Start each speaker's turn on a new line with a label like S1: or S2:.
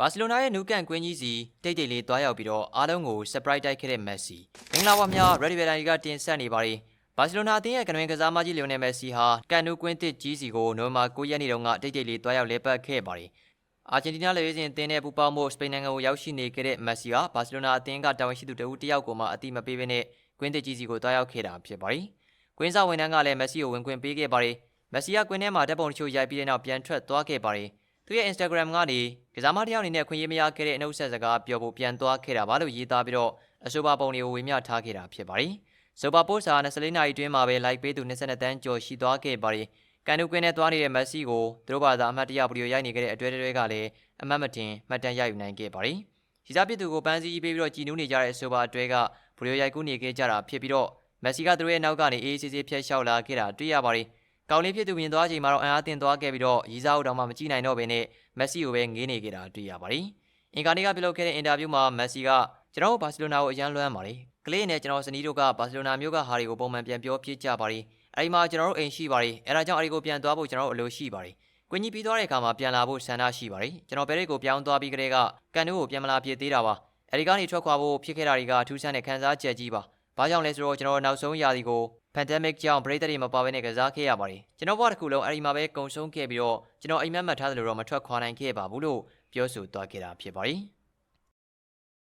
S1: ဘာစီလိုနာရဲ့နူးကန်ကွင်းကြီးစီတိတ်တိတ်လေးတွားရောက်ပြီးတော့အားလုံးကို surprise တိုက်ခဲ့တဲ့မက်ဆီမင်္ဂလာပါများ Ready Better ကတင်ဆက်နေပါတယ်ဘာစီလိုနာအသင်းရဲ့ကနဝင်ကစားမကြီးလီယိုနယ်မက်ဆီဟာကန်နူးကွင်းတစ်ကြီးစီကိုနိုဝင်ဘာ9ရက်နေ့တုန်းကတိတ်တိတ်လေးတွားရောက်လဲပတ်ခဲ့ပါတယ်အာဂျင်တီးနားလေယာဉ်စဉ်အသင်းနဲ့ပူးပေါင်းဖို့စပိန်နိုင်ငံကိုရောက်ရှိနေခဲ့တဲ့မက်ဆီဟာဘာစီလိုနာအသင်းကတာဝန်ရှိသူတဦးတစ်ယောက်ကိုမှအတိမပေးဘဲနဲ့ကွင်းတစ်ကြီးစီကိုတွားရောက်ခဲ့တာဖြစ်ပါတယ်ကွင်းစားဝန်ထမ်းကလည်းမက်ဆီကိုဝင်ခွင့်ပေးခဲ့ပါတယ်မက်ဆီကကွင်းထဲမှာတပ်ပုံတချို့ရိုက်ပြီးတဲ့နောက်ပြန်ထွက်သွားခဲ့ပါတယ် သူရဲ့ Instagram ကနေကစားမတစ်ယောက်အနေနဲ့ခွင့်ရမရခဲ့တဲ့အနှုတ်ဆက်စကားပြောဖို့ပြန်သွားခဲ့တာပါလို့ရေးသားပြီးတော့အဆိုပါပုံတွေကိုဝေမျှထားခဲ့တာဖြစ်ပါတယ်။ဆိုပါပို့စာ24နာရီအတွင်းမှာပဲ like ပေးသူ22တန်းကျော်ရှိသွားခဲ့ပါတယ်။ကန်နူကွင်းနဲ့သွားနေတဲ့မက်ဆီကိုသူတို့ဘာသာအမှတ်တရဗီဒီယိုရိုက်နေခဲ့တဲ့အတွဲတွေကလည်းအမှတ်မတင်မှတ်တမ်းရယူနိုင်ခဲ့ပါတယ်။စီစားပစ်သူကိုပန်းစည်းပေးပြီးတော့ကြည်နူးနေကြတဲ့ဆိုပါအတွဲကဗီဒီယိုရိုက်ကူးနေခဲ့ကြတာဖြစ်ပြီးတော့မက်ဆီကသူတို့ရဲ့နောက်ကနေအေးအေးဆေးဆေးဖျက်လျှောက်လာခဲ့တာတွေ့ရပါတယ်။ ကောင်းလေးဖြစ်သူမြင်သွားချိန်မှာတော့အင်အားတင်သွားခဲ့ပြီးတော့ရီးစားဦးတော်မှမကြည့်နိုင်တော့ဘဲနဲ့မက်ဆီကိုပဲငေးနေကြတာတွေ့ရပါတယ်။အင်ကာနီကပြုလုပ်ခဲ့တဲ့အင်တာဗျူးမှာမက်ဆီကကျွန်တော်တို့ဘာစီလိုနာကိုအရန်လွမ်းပါတယ်။ကလေးနဲ့ကျွန်တော်စနီးတို့ကဘာစီလိုနာမျိုးကဟာရီကိုပုံမှန်ပြန်ပြောပြကြပါတယ်။အဲဒီမှာကျွန်တော်တို့အိမ်ရှိပါတယ်။အဲဒါကြောင့်အဲဒီကိုပြန်သွားဖို့ကျွန်တော်တို့အလိုရှိပါတယ်။ကွင်းကြီးပြီးသွားတဲ့အခါမှာပြန်လာဖို့ဆန္ဒရှိပါတယ်။ကျွန်တော်ဘဲရိတ်ကိုပြောင်းသွားပြီးကလေးကကန်နိုးကိုပြန်မလာပြည့်သေးတာပါ။အဲဒီကနေထွက်ခွာဖို့ဖြစ်ခဲ့တာတွေကထူးဆန်းတဲ့ခံစားချက်ကြီးပါ။ဘာကြောင့်လဲဆိုတော့ကျွန်တော်နောက်ဆုံးရာသီကို pandemic ကြောင့်ပရိသတ်တွေမပါဘဲနဲ့ကစားခဲ့ရပါတယ်ကျွန်တော်ဘဝတစ်ခုလုံးအဲ့ဒီမှာပဲကုံဆုံးခဲ့ပြီးတော့ကျွန်တော်အိမ်မက်မှတ်ထားသလိုတော့မထွက်ခွာနိုင်ခဲ့ပါဘူးလို့ပြောဆိုသွားခဲ့တာဖြစ်ပါတယ်